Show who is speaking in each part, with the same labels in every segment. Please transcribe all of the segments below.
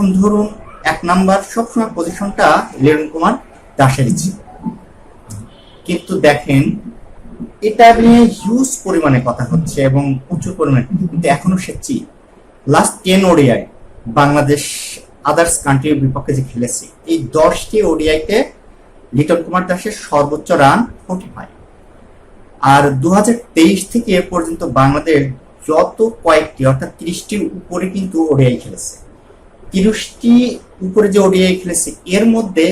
Speaker 1: এখন ধরুন এক নাম্বার সবসময় পজিশনটা লিটন কুমার দাসেরই ছিল। কিন্তু দেখেন, এটা নিয়ে হিউজ পরিমাণে কথা হচ্ছে এবং প্রচুর পরিমাণে, কিন্তু এখনও সে chip last ten ODI Bangladesh others কান্ট্রির বিপক্ষে যে খেলেছে, এই দশটি ওডিআইতে লিটন কুমার দাসের সর্বোচ্চ রান ফোর্টি ফাইভ আর দু হাজার তেইশ থেকে এ পর্যন্ত বাংলাদেশ যত কয়েকটি, অর্থাৎ তিরিশটির উপরে কিন্তু ওডিআই খেলেছে। তিরিশটি উপরে যে ওডিআই খেলেছে, এর মধ্যে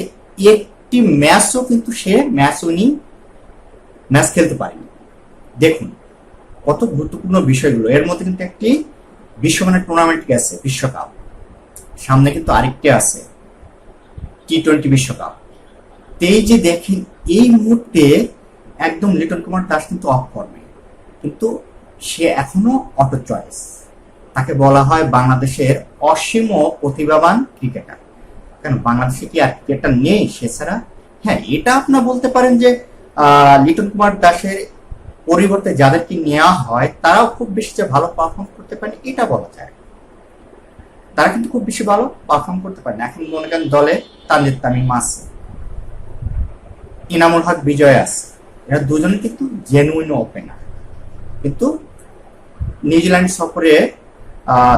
Speaker 1: একটি ম্যাচও কিন্তু সে ম্যাচ উনি ম্যাচ খেলতে পারেনি। দেখুন, কত গুরুত্বপূর্ণ বিষয়গুলো। এর মধ্যে কিন্তু একটি বিশ্বমানের টুর্নামেন্ট গেছে, বিশ্বকাপ। সামনে কিন্তু আরেকটি আছে টি টোয়েন্টি বিশ্বকাপ। এই যে দেখেন, এই মুহূর্তে একদম লিটন কুমার দাস কিন্তু অফ করবে কিন্তু সে এখনও অটো চয়েস তাকে বলা হয় বাংলাদেশের অসীম প্রতিভাবান ক্রিকেটার। কেন বাংলাদেশে কি আর ক্রিকেটার নেই সে ছাড়া হ্যাঁ এটা আপনার বলতে পারেন যে লিটন কুমার দাসের পরিবর্তে যাদেরকে নেওয়া হয় তারাও খুব বেশি যে ভালো পারফর্ম করতে পারে এটা বলা যায়। তারা কিন্তু খুব বেশি ভালো পারফর্ম করতে পারে না এখন মনে করেন দলে তানজিদ তামিম আছে ইনামুল হক বিজয় আছে। এরা দুজনে কিন্তু জেনুইন ওপেনার কিন্তু নিউজিল্যান্ড সফরে আহ,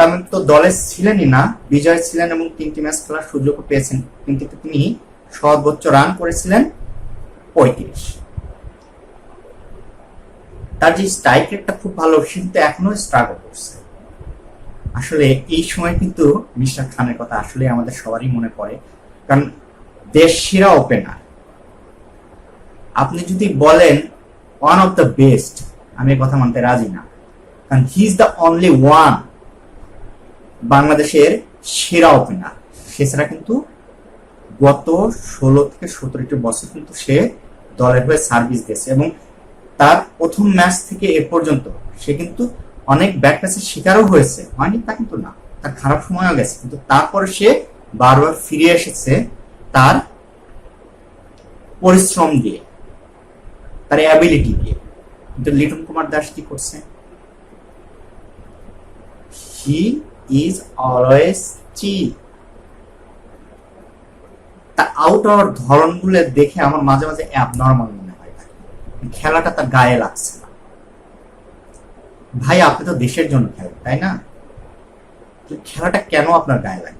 Speaker 1: তামিম তো দলে ছিলেনই না, বিজয় ছিলেন এবং তিনটি ম্যাচ খেলার সুযোগও পেয়েছেন, কিন্তু তিনি সর্বোচ্চ রান করেছিলেন পঁয়ত্রিশ। তার যে স্ট্রাইক রেটটা খুব ভালো কিন্তু এখনও স্ট্রাগল করছে। আসলে এই সময় কিন্তু মিস্টার খানের কথা আসলে আমাদের সবারই মনে পড়ে, কারণ দেশ সেরা ওপেনার আপনি যদি বলেন ওয়ান অফ দ্য বেস্ট আমি কথা মানতে রাজি না, কারণ he is the only one বাংলাদেশের সেরা ওপেনার সেছাড়া কিন্তু গত ষোলো থেকে সতেরোটি বছর কিন্তু সে দলের হয়ে সার্ভিস দিয়েছে এবং তার প্রথম ম্যাচ থেকে এ পর্যন্ত সে কিন্তু অনেক ব্যাট ম্যাচের শিকারও হয়েছে। হয়নি তা কিন্তু না, তার খারাপ সময়ও গেছে। কিন্তু তারপরে সে বারবার ফিরে এসেছে তার পরিশ্রম দিয়ে, তার অ্যাবিলিটি দিয়ে। কিন্তু লিটন কুমার দাস কি করছে? হি ইজ always চিপ তা আউট ধরন ধরনগুলো দেখে আমার মাঝে মাঝে অ্যাবনর্মাল মনে হয়। খেলাটা তার গায়ে লাগছে না। ভাই, আপনি তো দেশের জন্য খেলেন, তাই না? খেলাটা কেন আপনার গায়ে লাগে?